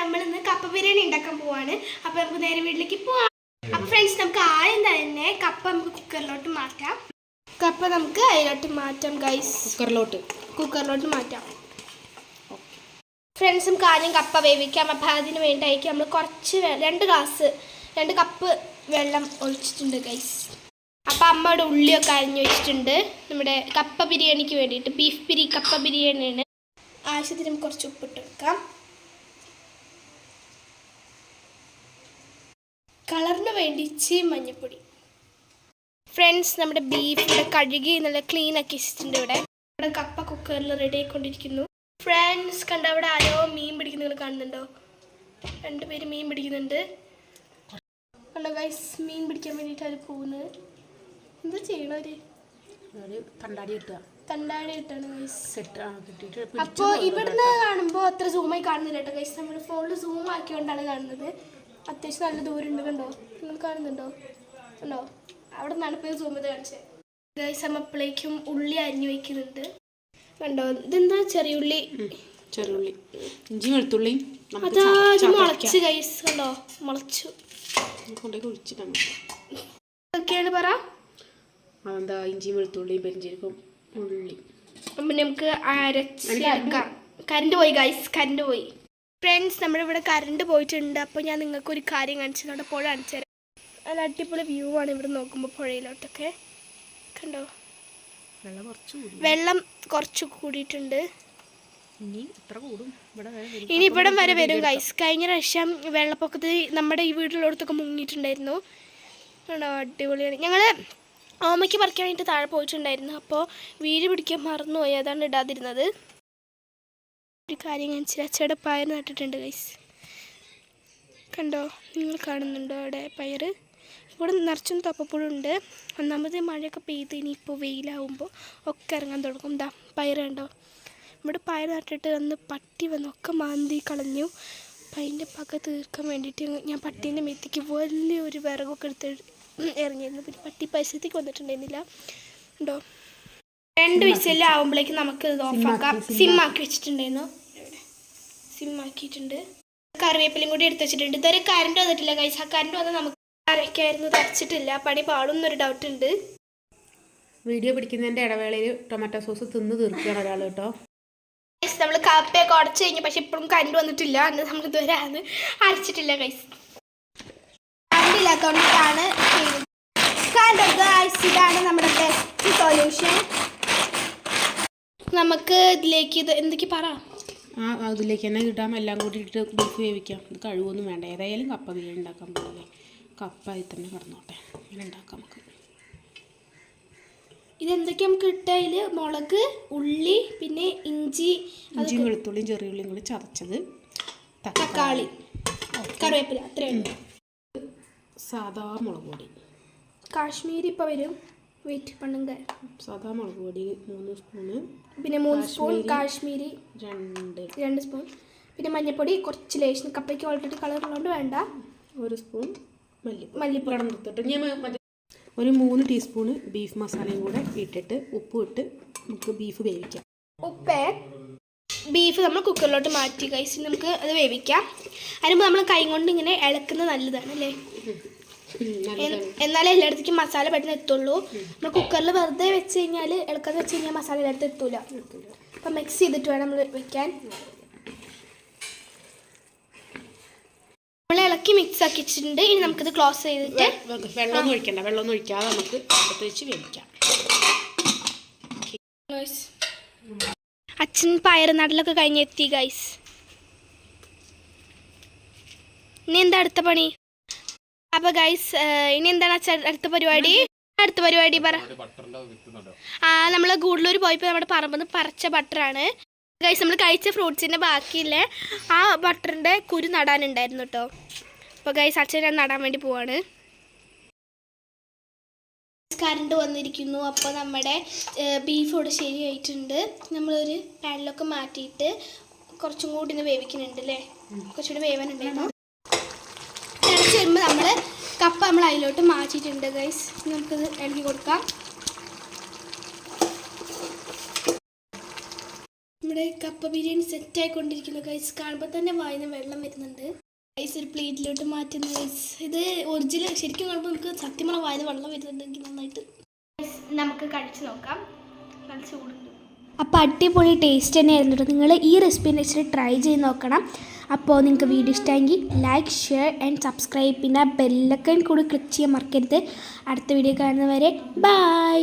നമ്മൾ ഇന്ന് കപ്പ ബിരിയാണി ഉണ്ടാക്കാൻ പോവാണ്. അപ്പൊ നമുക്ക് നേരെ വീട്ടിലേക്ക് പോവാം. അപ്പൊ ഫ്രണ്ട്സ് നമുക്ക് ആദ്യം തന്നെ കപ്പ നമുക്ക് കുക്കറിലോട്ട് മാറ്റാം. കപ്പ നമുക്ക് അതിലോട്ട് മാറ്റാം ഗൈസ് കുക്കറിലോട്ട്. കുക്കറിലോട്ട് മാറ്റാം. ഫ്രണ്ട്സ് നമുക്ക് ആദ്യം കപ്പ വേവിക്കാം. അപ്പം അതിന് വേണ്ടിയായിരിക്കും നമ്മൾ കുറച്ച് രണ്ട് ഗ്ലാസ് രണ്ട് കപ്പ് വെള്ളം ഒഴിച്ചിട്ടുണ്ട് ഗൈസ് അപ്പം അമ്മയുടെ ഉള്ളിയൊക്കെ അരിഞ്ഞു വെച്ചിട്ടുണ്ട്. നമ്മുടെ കപ്പ ബിരിയാണിക്ക് വേണ്ടിയിട്ട്. ബീഫ് ബിരി കപ്പ ബിരിയാണിയാണ്. ആവശ്യത്തിന് കുറച്ച് ഉപ്പിട്ട് വെക്കാം. വേണ്ടി ചീ മഞ്ഞൾപ്പൊടി ഫ്രണ്ട്സ് നമ്മുടെ ബീഫ് ഇവിടെ കഴുകി നല്ല ക്ലീൻ ആക്കി വെച്ചിട്ടുണ്ട് ഇവിടെ. ഇവിടെ കപ്പ കുക്കറിൽ റെഡി ആയിക്കൊണ്ടിരിക്കുന്നു. ഫ്രണ്ട്സ് കണ്ട അവിടെ ആരോ മീൻ പിടിക്കുന്നത് കാണുന്നുണ്ടോ? രണ്ടുപേര് മീൻ പിടിക്കുന്നുണ്ട്. കണ്ടോ ഗൈസ് മീൻ പിടിക്കാൻ വേണ്ടിട്ട് അവർ പോകുന്നത് എന്താ ചെയ്യണവര് തണ്ടാടി കിട്ടുക. തണ്ടാടി ഗൈസ് അപ്പോൾ ഇവിടുന്ന് കാണുമ്പോൾ അത്ര സൂമായി കാണുന്നില്ല കേട്ടോ ഗൈസ് നമ്മൾ ഫോണിൽ സൂം ആക്കിയോണ്ടാണ് കാണുന്നത്. അത്യാവശ്യം നല്ല ദൂരം ഉണ്ട് കണ്ടോ? നിങ്ങൾ കാണുന്നുണ്ടോ? കണ്ടോ അവിടെ നിന്നാണ് ഇപ്പോൾ സൂം ചെയ്ത് കാണിച്ചത് ഗൈസ് അമ്മപ്പിളേക്കും ഉള്ളി അരിഞ്ഞു വെക്കുന്നുണ്ട്. കണ്ടോ? ഇതെന്താ ചെറിയ ഉള്ളി? ചെറുള്ളി ഇഞ്ചി വെളുത്തുള്ളി. അതാ. മുളച്ച് ഗൈസ് കണ്ടോ? മുളച്ചു. കൊണ്ടുപോയി പറ. അതെന്താ? ഇഞ്ചി വെളുത്തുള്ളിയും പെരിഞ്ചീരക്കും ഉള്ളി. അപ്പം നമുക്ക് അരച്ചെടുക്കാം കറണ്ട് പോയി ഗൈസ് കറണ്ട് പോയി. ഫ്രണ്ട്സ് നമ്മുടെ ഇവിടെ കറണ്ട് പോയിട്ടുണ്ട്. അപ്പോൾ ഞാൻ നിങ്ങൾക്ക് ഒരു കാര്യം കാണിച്ചു പുഴ കാണിച്ചു തരാം. നല്ല അടിപൊളി വ്യൂ ആണ് ഇവിടെ നോക്കുമ്പോൾ പുഴയിലോട്ടൊക്കെ. കണ്ടോ? വെള്ളം കുറച്ച് കൂടിയിട്ടുണ്ട്. ഇനി ഇവിടെ വരെ വരും. ഇനി ഇവിടം വരെ വരും ഗൈസ് കഴിഞ്ഞ പ്രാവശ്യം വെള്ളപ്പൊക്കത്തിൽ നമ്മുടെ ഈ വീട്ടിലോടത്തൊക്കെ മുങ്ങിയിട്ടുണ്ടായിരുന്നു. ആണോ അടിപൊളിയാണ്. ഞങ്ങൾ ഓമയ്ക്ക് പറിക്കാൻ വേണ്ടിയിട്ട് താഴെ പോയിട്ടുണ്ടായിരുന്നു. അപ്പോൾ വീട് പിടിക്കാൻ മറന്നുപോയി. അതാണ് ഇടാതിരുന്നത്. ഒരു കാര്യം ഞാൻ ചിരച്ചയുടെ പയർ നട്ടിട്ടുണ്ട് ഗൈസ് കണ്ടോ? നിങ്ങൾ കാണുന്നുണ്ടോ അവിടെ പയർ ഇവിടെ നിറച്ചും തപ്പപ്പുഴുണ്ട്. ഒന്നാമത് മഴയൊക്കെ പെയ്ത് ഇനിയിപ്പോൾ വെയിലാവുമ്പോൾ ഒക്കെ ഇറങ്ങാൻ തുടങ്ങും. ദാ പയർ കണ്ടോ? ഇവിടെ പയർ നട്ടിട്ട് അന്ന് പട്ടി വന്ന്. ഒക്കെ മാന്തി കളഞ്ഞു. അപ്പം അതിന്റെ പക തീർക്കാൻ വേണ്ടിയിട്ട് ഞാൻ പട്ടീന്റെ മെത്തിക്ക് വലിയൊരു വിറകൊക്കെ എടുത്ത് ഇറങ്ങിയിരുന്നു. പിന്നെ പട്ടി പരിസരത്തേക്ക് വന്നിട്ടുണ്ടായിരുന്നില്ല. ഉണ്ടോ രണ്ട് വിസലിൽ ആവുമ്പോഴേക്കും നമുക്ക് ഇത് ഓഫാക്കാം. സിം ആക്കി. വെച്ചിട്ടുണ്ടായിരുന്നു. സിം ആക്കിയിട്ടുണ്ട്. കറിവേപ്പിലയും കൂടി എടുത്ത് വെച്ചിട്ടുണ്ട്. ഇതുവരെ കറണ്ട് വന്നിട്ടില്ല കൈസ കറണ്ട് വന്നാൽ നമുക്ക് അരയ്ക്കായിരുന്നു. തരച്ചിട്ടില്ല. പണി പാടും എന്നൊരു ഡൗട്ട് ഉണ്ട്. വീഡിയോ പിടിക്കുന്നതിന്റെ ഇടവേളയിൽ ടൊമാറ്റോ സോസ് തിന്ന് തീർക്കുകയാണ് ഒരാൾ കേട്ടോ. നമ്മൾ കാപ്പിയൊക്കെ ഉടച്ചു കഴിഞ്ഞു. പക്ഷെ ഇപ്പോഴും കറണ്ട് വന്നിട്ടില്ല. അന്ന് നമ്മൾ ഇതുവരെ അത് അരച്ചിട്ടില്ല കൈസ് കറണ്ട് ഇല്ലാത്തതുകൊണ്ടാണ് കറണ്ട് ഇതാണ് നമ്മുടെ ബെസ്റ്റ് സൊല്യൂഷൻ നമുക്ക് ഇതിലേക്ക് ഇത് എന്തൊക്കെ പറ? ആ അതിലേക്ക് തന്നെ ഇടാം എല്ലാം കൂടി ഇട്ട് ബീഫ് വേവിക്കാം. ഇത് കഴിവൊന്നും വേണ്ട. ഏതായാലും കപ്പ ബിരിയാണി ഉണ്ടാക്കാൻ പോകില്ലേ കപ്പ അതിൽ തന്നെ കിടന്നോട്ടെ. ഇങ്ങനെ ഉണ്ടാക്കാം നമുക്ക്. ഇതെന്തൊക്കെ നമുക്ക് ഇട്ടതിൽ മുളക് ഉള്ളി പിന്നെ ഇഞ്ചി ഇഞ്ചിയും വെളുത്തുള്ളിയും ചെറിയുള്ളിയും കൂടി ചതച്ചത് തക്കാളി. കറിവേപ്പില. അത്രയുണ്ട് സാധാ മുളക് പൊടി. കാശ്മീരി ഇപ്പോൾ വരും. വെയിറ്റ് പണ്ണുങ്ക സാധാ മുളക് പൊടി മൂന്ന് സ്പൂണ്. പിന്നെ മൂന്ന് സ്പൂൺ കാശ്മീരി രണ്ട്. രണ്ട് സ്പൂൺ. പിന്നെ മഞ്ഞൾപ്പൊടി കുറച്ച് ലേശം. കപ്പയ്ക്ക് ഓൾറെഡി കളർ ഉള്ളതുകൊണ്ട് വേണ്ട. ഒരു സ്പൂൺ മല്ലിപ്പൊടി. മല്ലിപ്പൊടി. കടം നിർത്തിട്ട് ഞാൻ മറ്റേ ഒരു മൂന്ന് ടീസ്പൂണ് ബീഫ് മസാലയും കൂടെ ഇട്ടിട്ട് ഉപ്പും ഇട്ട് നമുക്ക് ബീഫ് വേവിക്കാം. ഉപ്പ് ബീഫ് നമ്മൾ കുക്കറിലോട്ട് മാറ്റി കഴിച്ച് നമുക്ക് അത് വേവിക്കാം. അതിനുമ്പോൾ നമ്മൾ കൈ കൊണ്ട് ഇങ്ങനെ ഇളക്കുന്നത് നല്ലതാണ് അല്ലേ? എന്നാലേ എല്ലായിടത്തേക്കും മസാല പെട്ടെന്ന് എത്തുള്ളൂ. നമ്മൾ കുക്കറിൽ വെറുതെ വെച്ച് കഴിഞ്ഞാൽ ഇളക്കാതെ വെച്ച് കഴിഞ്ഞാൽ മസാല എല്ലായിടത്തും എത്തൂല. അപ്പം മിക്സ് ചെയ്തിട്ട് വേണം നമ്മൾ വെക്കാൻ. നമ്മൾ ഇളക്കി മിക്സ് ആക്കി വെച്ചിട്ടുണ്ട് ഇനി നമുക്കിത് ക്ലോസ് ചെയ്തിട്ട് വെള്ളം ഒഴിക്കണ്ട. വെള്ളം ഒഴിക്കാതെ നമുക്ക് അടുത്ത് വെച്ച് വേവിക്കാം. അച്ഛൻ പയർ നടലൊക്കെ കഴിഞ്ഞെത്തി ഗൈസ് ഇനി എന്താ അടുത്ത പണി? അപ്പൊ ഗൈസ് ഇനി എന്താണ് അടുത്ത പരിപാടി? അടുത്ത പരിപാടി പറ. ആ നമ്മൾ കൂടുതലൂർ പോയപ്പോൾ നമ്മുടെ പറമ്പെന്ന് പറിച്ച ബട്ടറാണ് ഗൈസ് നമ്മൾ കഴിച്ച ഫ്രൂട്ട്സിന്റെ ബാക്കിയില്ലേ ആ ബട്ടറിന്റെ കുരു നടാനുണ്ടായിരുന്നു കേട്ടോ അപ്പോൾ ഗൈസ് അച്ഛൻ ഞാൻ നടാൻ വേണ്ടി പോവാണ്. കറണ്ട് വന്നിരിക്കുന്നു. അപ്പോൾ നമ്മുടെ ബീഫ് ഇവിടെ ശരിയായിട്ടുണ്ട്. നമ്മളൊരു പാനിലൊക്കെ മാറ്റിയിട്ട് കുറച്ചും കൂടി ഇന്ന് വേവിക്കുന്നുണ്ട് അല്ലേ കുറച്ചുകൂടി വേവാനുണ്ടായിരുന്നു. വരുമ്പോൾ നമ്മൾ കപ്പ നമ്മൾ അതിലോട്ട് മാറ്റിയിട്ടുണ്ട് ഗൈസ് നമുക്കിത് ഇളക്കി കൊടുക്കാം. നമ്മുടെ കപ്പ ബിരിയാണി സെറ്റ് ആയിക്കൊണ്ടിരിക്കുന്നു ഗൈസ് കാണുമ്പോൾ തന്നെ വായന വെള്ളം വരുന്നുണ്ട്. ഗൈസ് ഒരു പ്ലേറ്റിലോട്ട് മാറ്റുന്നു ഗൈസ് ഇത് ഒറിജിനൽ ശരിക്കും കാണുമ്പോൾ നമുക്ക് സത്യമുള്ള വായന വെള്ളം വരുന്നുണ്ടെങ്കിൽ നന്നായിട്ട്. നമുക്ക് കഴിച്ചു നോക്കാം. കഴിച്ചു ചൂടുണ്ട്. അപ്പോൾ അടിപൊളി ടേസ്റ്റ് തന്നെയായിരുന്നു കേട്ടോ നിങ്ങൾ ഈ റെസിപ്പി വെച്ചിട്ട് ട്രൈ ചെയ്ത് നോക്കണം. അപ്പോൾ നിങ്ങൾക്ക് വീഡിയോ ഇഷ്ടമെങ്കിൽ ലൈക്ക് ഷെയർ ആൻഡ് സബ്സ്ക്രൈബ് പിന്നെ ബെല്ലക്കൻ കൂടി ക്ലിക്ക് ചെയ്യാൻ മറക്കരുത്. അടുത്ത വീഡിയോ കാണുന്നവരെ ബൈ